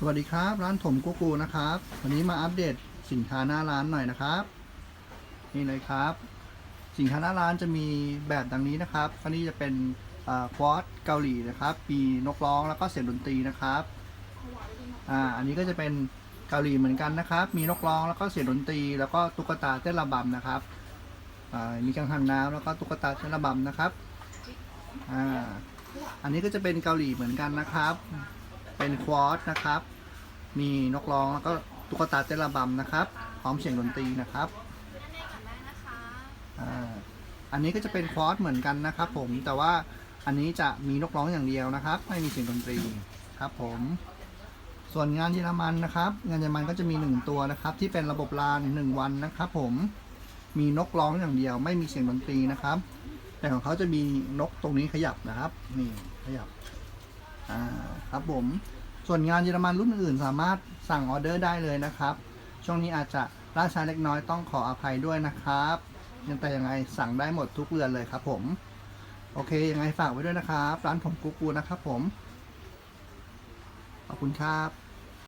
สวัสดีครับ ร้านถมกูกูนะครับ วันนี้มาอัปเดตสินค้าหน้าร้านหน่อยนะครับ นี่เลยครับ สินค้าหน้าร้านจะมีแบบดังนี้นะครับอันนี้จะเป็นควอตเกาหลีนะครับมีนกร้องแล้วก็เสียงดนตรีนะครับอ่าอันนี้ก็จะเป็นเกาหลีเหมือนกันนะครับ มีนกร้องแล้วก็เสียงดนตรี แล้วก็ตุ๊กตาเต้นระบำนะครับอ่ามีกังหันน้ำแล้วก็ตุ๊กตาเต้นระบำนะครับอ่าอันนี้ก็จะเป็นเกาหลีเหมือนกันนะครับ เป็นควอตนะครับ มีนกร้องแล้วก็ตุ๊กตาเต้นระบำนะครับ พร้อมเสียงดนตรีนะครับอ่าอันนี้ก็จะเป็นควอตเหมือนกันนะครับ ผมแต่ว่าอันนี้จะมีนกร้องอย่างเดียวนะครับ ไม่มีเสียงดนตรีครับ ผม ส่วนงานเยอรมันนะครับ งานเยอรมันก็จะมีหนึ่งตัวนะครับ ที่เป็นระบบลานหนึ่งวันนะครับ ผมมีนกร้องอย่างเดียว ไม่มีเสียงดนตรีนะครับ แต่ของเขาจะมีนกตรงนี้ขยับนะครับ นี่ขยับ อ่าครับผมส่วนงานเยอรมันรุ่นอื่นสามารถสั่งออเดอร์ได้เลยนะครับ ช่วงนี้อาจจะล่าช้าเล็กน้อยต้องขออภัยด้วยนะครับยังแต่ยังไงสั่งได้หมดทุกเรือนเลยครับผมโอเคยังไงฝากไว้ด้วยนะครับ ร้านผมกูกูนะครับผม ขอบคุณครับ